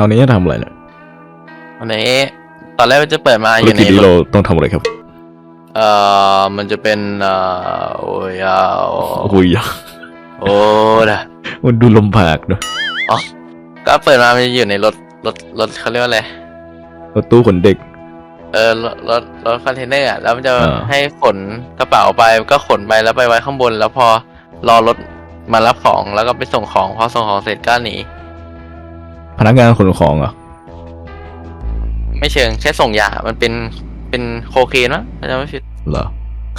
ราวนี้จะทำอะไรเนี่ยอันนี้ตอนแรกมันจะเปิดมาอภารยู่ในกิจนี้รเราถต้องทำอะไรครับเอ่อมันจะเป็นเอ่อโอ้ยอ่าโอ้ยโอ้นะมันดูลำบากเนอะก็เปิดมามันจะอยู่ในรถรถรถเขาเรียกว่าอะไรรถตู้ขนเด็ก เออรถรถรถคอนเทนเนอร์อะแล้วมันจะอ่า ให้ขนกระเป๋าไปก็ขนไปแล้วไปไว้ข้างบน แล้วพอรอรถมารับของแล้วก็ไปส่งของพอส่งของเสร็จก็หนี พนักงานขนของเหรอะไม่เชิงแค่ส่งยา มันเป็นเป็นโคเคนมั้งถ้าจำไม่ผิดเหรอ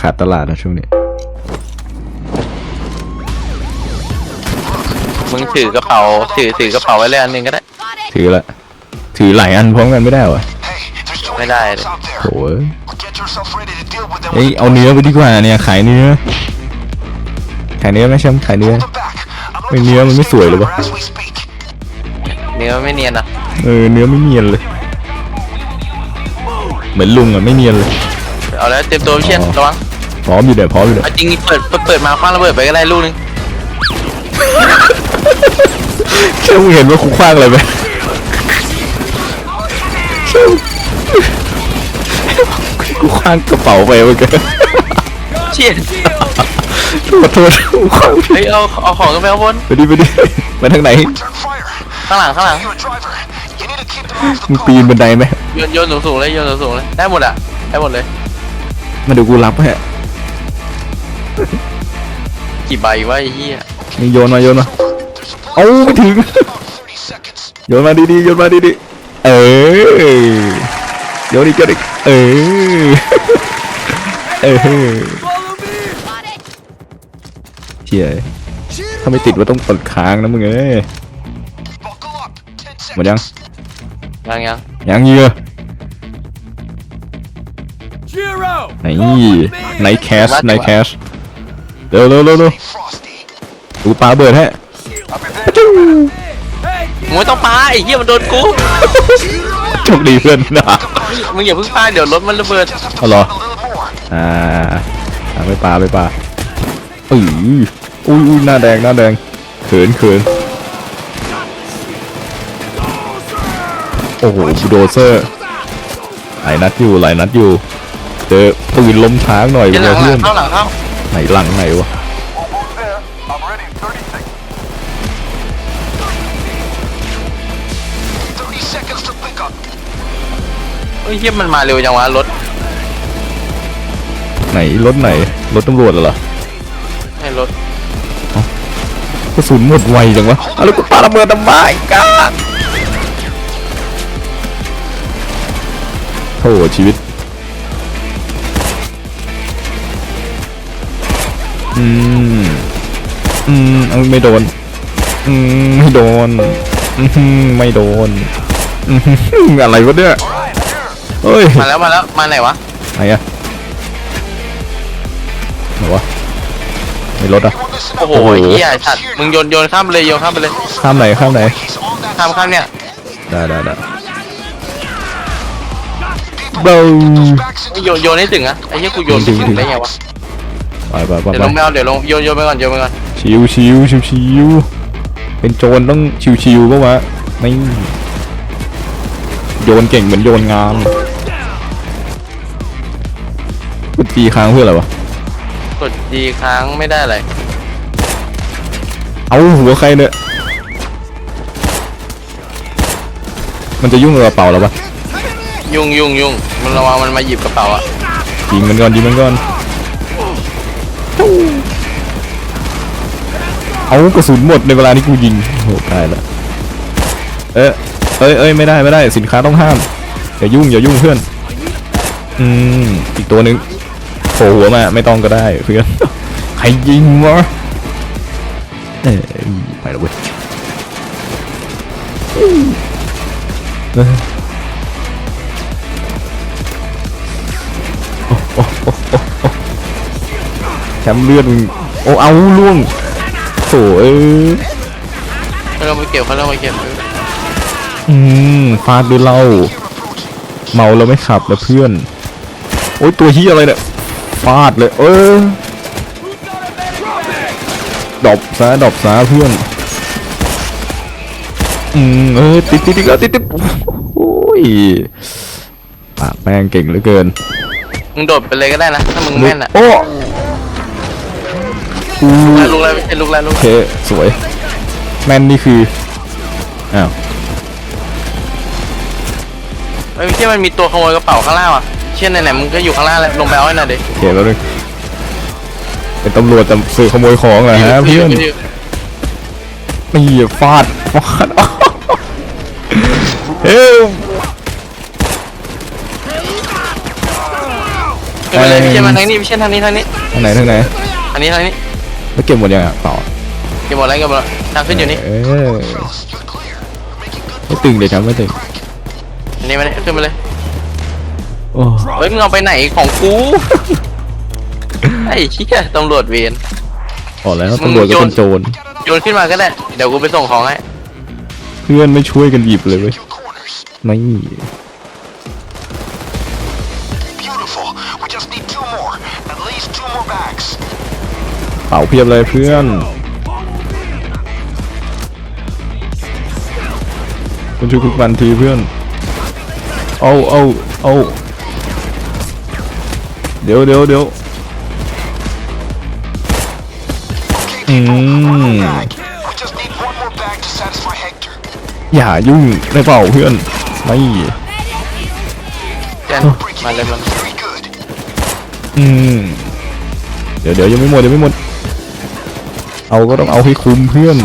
ขาดตลาดนะช่วงนี้ มึงถือกระเป๋าถือถือกระเป๋าไว้เลยอันหนึงก็ได้ ถือละ ถือหลายอันพร้อมกันไม่ได้วะไม่ได้เลยโถ่เอ้ยเอ้ย เอาเนื้อไปดีกว่าเนี่ย ขายเนื้อ ขายเนื้อไหมแชมป์ขายเนื้อไม่เนื้อมันไม่สวยเลยวะ เนื้อไม่เนียนอะเออเนื้อไม่เนียนเลย เหมือนลุงอะไม่เนียนเลยเอาแล้วเตรียมตัวเชียนระวังพร้อมอยู่เดี๋ยวพร้อมอยู่เดี๋ยวเอาจริงเปิดเปิดเปิดมาคว้างระเบิดไปก็ได้ลูกนึงเชื่อมึงเห็นว่าคุกคว้างอะไรไหมเชื่อกูคว้างกระเป๋าไปเมื่อกี้เชียนขอโทษกูคว้างเฮ้ยเอาเอาของกันไปข้างบนไปดิไปดิไปทางไหน ข้างหลังข้างหลังมึงปีนบันไดไหมโยนโยนสูงสูงๆเลยโยนสูงสูงๆเลยได้หมดอะได้หมดเลยมาดูกูรับให้กี่ใบวะไอ้เหี้ยนี่โยนมาโยนมาเอาไม่ถึง โยนมาดีๆโยนมาดีๆเออโยนอีกโยนอีกเออเออเชี่ยถ้าไม่ติดว่าต้องกดค้างนะมึงเอ้ย หมดยัง ยังยังยังเยอะ Jiro! ไหนไหนแคสไหนแคสเร็วเร็วเร็วเร็วดูปลาเบิดให้ Hey, มึงไม่ต้องปาไอ้เหี้ยมันโดนกูโชคดีเพื่อนนะมึงอย่าเพิ่งปาเดี๋ยวรถมันระเบิดเอาเหรออ่าอ่าไปปลาไปปลาอืออุ้ยอุ้ยหน้าแดงหน้าแดงเขินเขิน โอ้โหบูลโดเซอร์หลายนัดอยู่หลายนัดอยู่ เจอปืนล้มช้างหน่อยเดี๋ยวหลังหเพื่ลัองนเข้าหลังเข้าไหนหลังไหนวะเฮ้ยเหี้ยมันมาเร็วจังวะรถไหนรถไหนรถตำรวจเหรอให้รถกระสุนหมดไวจังวะเอาแล้วกูปาระเบิดทำไมกัน โธ่ชีวิต อืม อืมเอาไม่โดน อืม ไม่โดน อืม ไม่โดน อืม อะไรวะเนี่ยเฮ้ย มาแล้วมาแล้วมาไหนวะไหนอะไหนวะในรถอะโอ้โหโอ้โหเหี้ยสัตว์มึงโยนโยนข้ามไปเลยโยนข้ามไปเลยข้ามไหนข้ามไหนข้ามข้ามเนี่ย ได้ได้ได้ เบาโยนโยนให้ถึงอะไอ้เหี้ยกูโยนถึไม่งถึงได้ไงวะไปไปไปเดี๋ยวไปลงไม่เอาเดี๋ยวลงโยนโยนไปก่อนโยนไปก่อนชิวชิวชิวชิวเป็นโจรต้องชิวชิวปะวะไม่โยนเก่งเหมือนโยนงามกูตีค้างเพื่ออะไรวะกดดีค้างไม่ได้อะไรเอาหัวใครเนี่ยมันจะยุ่งกับกระเป๋าแล้วปะ ยุ่งยุ่งยุ่งมันระวังมันมาหยิบกระเป๋าอะยิงมันก่อนยิงมันก่อนเอากระสุนหมดในเวลาที่กูยิงโหตายละเอ๊ะเอ้ยเอ้ยไม่ได้ไม่ได้สินค้าต้องห้ามอย่ายุ่งอย่ายุ่งเพื่อนอืมอีกตัวหนึ่งโผล่หัวมาไม่ต้องก็ได้เพื่อนใครยิงวะเอ้ยไปแล้วเว้ย แชมป์เลือดมึงโอ้เอาล่วงโถ่เอ้ยเขาลงไปเก็บเขาลงไปเก็บอืมฟาดด้วยเหล้าเมาแล้วไม่ขับนะเพื่อน โอ้ยตัวเฮียอะไรเนี่ยฟาดเลย เออดรอบซะดรอบซะเพื่อน อืมเออติดติดติดแล้วติดติดโอ้ยปากแม่งเก่งเหลือเกิน มึงโดดไปเลยก็ได้นะ ถ้ามึงแม่นอะโอ้กู ลุกแล้วไม่ใช่ลุกแล้วลุโอกเคสวยแม่นนี่คืออ้าวไม่ใช่มันมีตัวขโมยกระเป๋าข้างล่างอะเช่นไหนๆมึงก็อยู่ข้างล่างแล้วลงไปเอาให้หน่อยดิโอเคแล้วนึงเป็นตำรวจแต่สื่อขโมยของเหรอฮะเพื่อนนี่ฟาดฟาดเฮ้ยขึ้นไปเลยพี่เช่นมาทางนี้พี่เช่นทางนี้ทางนี้ทางไหนทางไหนทางนี้ทางนี้ แล้วเก็บหมดยังอะต่อเก็บหมดแล้วเก็บหมดแล้วทางขึ้นอยู่นี่เออไม่ตึงเลยครับไม่ตึงอันนี้มาเลยขึ้นมาเลยโอ้เฮ้ยมึงเอาไปไหนของกูไอ้เชี่ยตำรวจเวรบอกแล้วตำรวจก็เป็นโจรโยนขึ้นมาก็ได้เดี๋ยวกูไปส่งของให้เพื่อนไม่ช่วยกันหยิบเลยเว้ยไม่ เป่าเพียบเลยเพื่อนคุณช่วยคุณบันทีเพื่อนเอาเอาเอาเดี๋ยวเดี๋ยวเดี๋ยว Okay, people. Mm. Bag. We just need one more bag to satisfy Hector. อย่ายุ่งได้เปล่าเพื่อนไม่เจนมาเลยมัน Very good. อืมเดี๋ยวเดี๋ยวยังไม่หมดยังไม่หมด เอาก็ต้องเอาให้คุ้มเพื่อน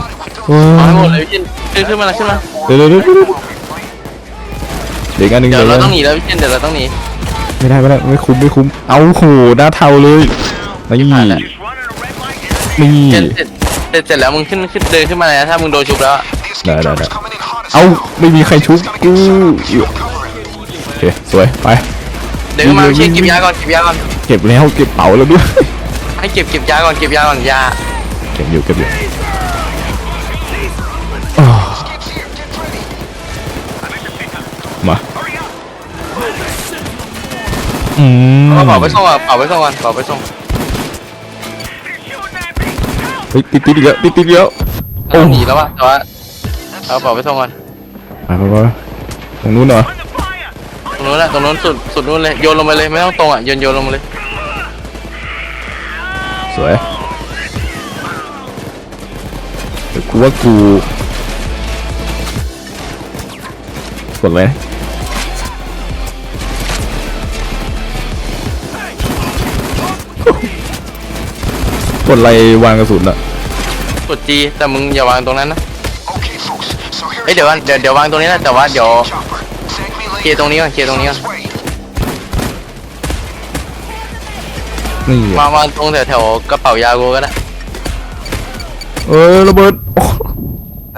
ว้าเอาให้หมวดเลยพี่เช่นขึ้นขึ้นมาแล้วขึ้นมาเดี๋ยวเดี๋ยวเดี๋ยวเดี๋ยวเดี๋ยวอีกอันหนึ่งเดี๋ยวเดี๋ยวเรานะต้องหนีแล้วพี่เช่นเดี๋ยวเราต้องหนี ไม่ได้ไม่ได้ไม่คุ้มไม่คุ้มเอาโหหน้าเทาเลยนี่ผ่านแล้ว นี่ เช่นเสร็จเสร็จเสร็จแล้วมึงขึ้นขึ้นเดินขึ้นมาเลยนะถ้ามึงโดนชุบแล้วอะ The escape No, no, driver's no. coming in hot as เอา hell. ไม่มีใครชุบ Gotta กู get อยู่ some cover him. โอเคสวยไป เดินขึ้นมาพี่เช่นเก็บยาก่อนเก็บยาก่อน เก็บแล้วเก็บเป๋าแล้วด้วยให้เก็บเก็บยาก่อนเก็บยาก่อนยา เก็บอยู่เก็บอยู่อ้าวมาอืมเอาเป๋าไปส่งอะเป๋าไปส่งก่อนเป๋าไปส่งเฮ้ยติดติดอีกแล้วติดติดอีกแล้วเราต้องหนีแล้วอะแต่ว่าเอาเป๋าไปส่งก่อนไปไปไปตรงนู้นเหรอตรงนู้นแหละตรงนู้นสุดสุดนู้นเลยโยนลงไปเลยไม่ต้องตรงอะโยนโยนลงมาเลยสวย เดี๋ยวกูว่ากูกดเลยนะกดอะไรวางกระสุนอะกดจีแต่มึงอย่าวางตรงนั้นนะ Okay, folks. So here's เอ้ยเดี๋ยวว่าเดี๋ยวเดี๋ยววางตรงนี้นะแต่ว่าเดี๋ยว chopper. Thank me เคลียร์ตรงนี้ก่อนเคลียร์ตรงนี้ก่อน This way. นี่วางวางตรงแถวแถวกระเป๋ายากูก็ได้เออระเบิดโอ้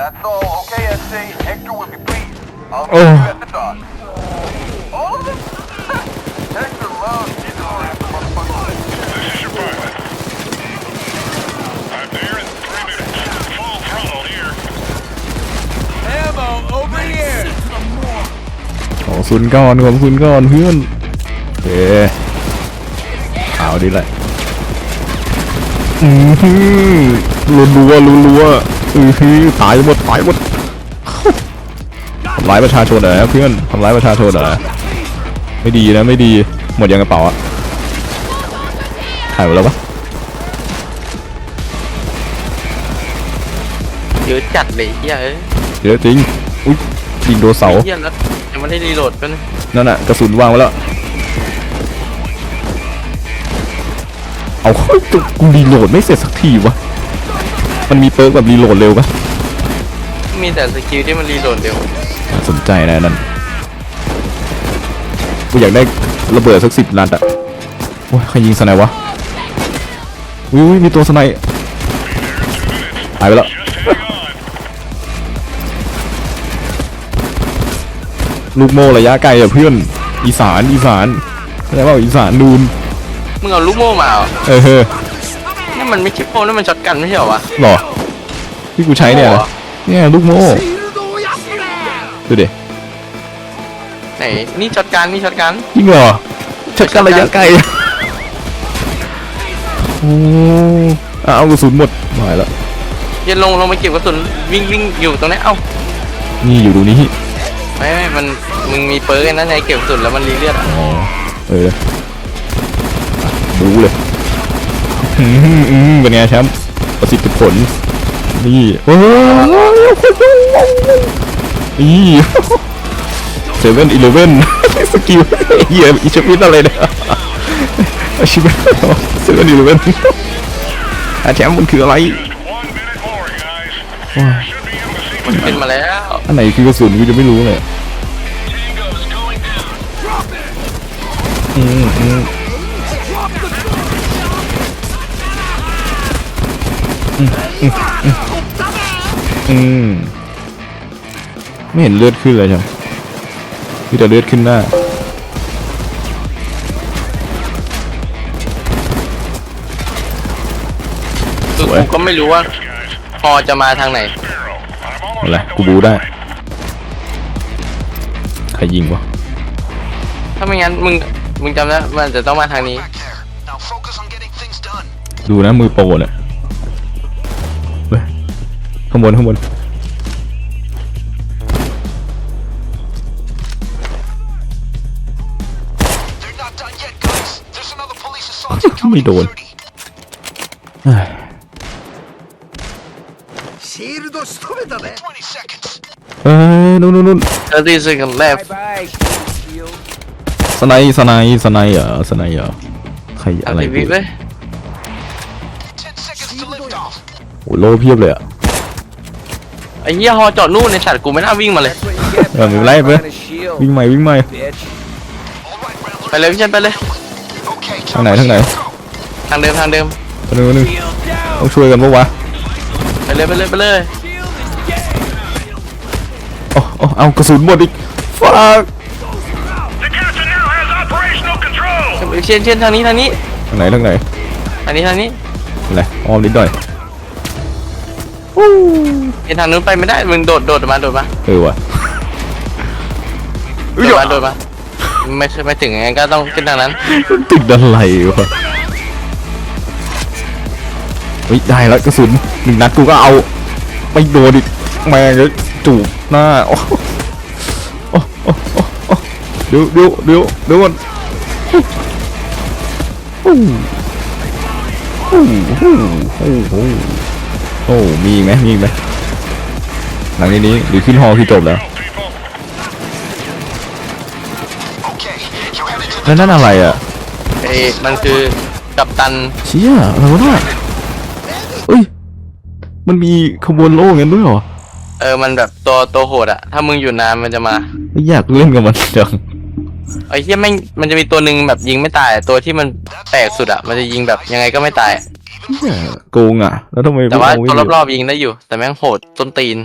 That's all. Okay, SC. Hector will be pleased. I'll Oh. meet you at the dock. All of them? Hector loves getting all after motherfuckers. This is your pilot. I'm there in three minutes. Full throttle here. Ammo over here. ของซุนก่อนของซุนก่อนเพื่อนโอเคเอาดีเลยอือหือรัวรัวรัวรัว อือหือตายหมดตายหมดทำร้ายประชาชนเหรอเพื่อนทำร้ายประชาชนเหรอไม่ดีนะไม่ดีหมดยังกระเป๋าอะหายหมดแล้วปะเยอะจัดเลยเฮียเอ้ยเดี๋ยวจริงอุ้ยยิงโดนเสาเฮียแล้วยังไม่ได้รีโหลดกันนั่นน่ะกระสุนวางไว้แล้วเอาเฮ้ยจุกูรีโหลดไม่เสร็จสักทีวะ มันมีเปิร์กแบบรีโหลดเร็วปะมีแต่สกิลที่มันรีโหลดเร็วน่าสนใจนะนั่นกูอยากได้ระเบิดสักสิบนัดอะโอ้ยใครยิงสไนวะวิวมีตัวสไนหายไปแล้วลูกโม่ระยะไกลอะเพื่อนอีสานอีสานอะไรว่าอีสานนูนมึงเอาลูกโม่มาเหรอเออเฮ้ยนี่ มันไม่ใช่โม่นี่มันช็อตกันไม่ใช่เหรอวะหรอที่กูใช้เนี่ยนะเนี่ยลูกโม่ดูดิไหนนี่ช็อตกันนี่ช็อตกันจริงเหรอชัดกันระยะไกลโอ้อะเอากระสุนหมดหายแล้วเย็นลงลงไปเก็บกระสุนวิ่งวิ่งอยู่ตรงนี้เอ้านี่อยู่ตรงนี้ไม่ไม่มันมึงมีเปิร์กไอ้นั่นไงเก็บสุดแล้วมันรีเลือดอะอ๋อเออบูเลย อืมอืมเป็นไงแชมป์ประสิทธิผล นี่โอ้ยนี่เซเว่นอีเลเว่นสกิลเฮียอีชิวิตอะไรเนี่ยอาชิวิตเซเว่นอีเลเว่นอาแชมป์มันคืออะไร One minute more, guys. Should be able to see มันขึ้นมาแล้ว อันไหนคือกระสุนกูจะไม่รู้เลย อืมไม่เห็นเลือดขึ้นเลยใช่ไหมมีแต่เลือดขึ้นหน้าคือสวยกูก็ไม่รู้ว่า พอจะมาทางไหนอะไรกูบูได้ ใครยิงวะ ถ้าไม่งั้นมึง มึงจำได้มันจะต้องมาทางนี้ ดูนะมือโปรเนี่ยเฮ้ย ข้างบนข้างบนไม่โดนเออนู่นนู่นนู่น30 seconds left สไนสไนสไนเหรอสไนเหรอใครอะไรกูโอ้โลเพียบเลยอะ อ้เหี้ยฮอจอดนู่นในสัตว์กูไม่น่าวิ่งมาเลย That's what you get เออไม่เป็นไรเพื่อน behind a shield วิ่งใหม่วิ่งใหม่ bitch All right, Rambler. ไปเลยพี่เชนไปเลย Okay, ทางไหนทางไหน go. ทางเดิมทางเดิม คนหนึงคนหนึงต้องช่วยกันปะวะไปเลยไปเลยไปเลยโอ้โอ้เอากระสุนหมดอีกฟาก The captain now has operational control. เชนเชนทางนี้ทางนี้ ทางไหนทางไหนทางนี้ทางนี้ อะไรอ้อมนิดหน่อย เชนทางนู้นไปไม่ได้ มึงโดดโดดมาโดดมาเออว่ะโดดมาโดดมาไม่ไม่ถึงงั้นก็ต้องขึ้นทางนั้นมันติดอะไรวะเฮ้ยได้แล้วกระสุนหนึ่งนัดกูก็เอาไม่โดนอีกแม่งเลยจูบหน้าโอ้โอ้โอ้โอ้โอ้เดี๋ยวเดี๋ยวเดี๋ยวเดี๋ยวก่อนโอ้โอ้โอ้โอ้โอ้โอ้ มีอีกไหมมีอีกไหมหลังนี้นี้หรือขึ้นฮอคือจบแล้ว Okay, you're headed to แล้วนั่นอะไรอะเอ้ยมันคือกัปตันเชี่ยอะไรวะน่ะเอ้ย มันมีขบวนโล่งั้นด้วยเหรอ เออมันแบบตัวตัวโหดอะถ้ามึงอยู่นานมันจะมา ไม่อยากเล่นกับมันจังไอ้เหี้ยแม่งมันจะมีตัวหนึ่งแบบยิงไม่ตายตัวที่มันแปลกสุดอะมันจะยิงแบบยังไงก็ไม่ตาย เหี้ยโกงอะ แล้วทำไมแต่ว่าพกเอไม่ตัวอยู่รอบๆยิงได้อยู่ แต่แม่งโหดต้นตีน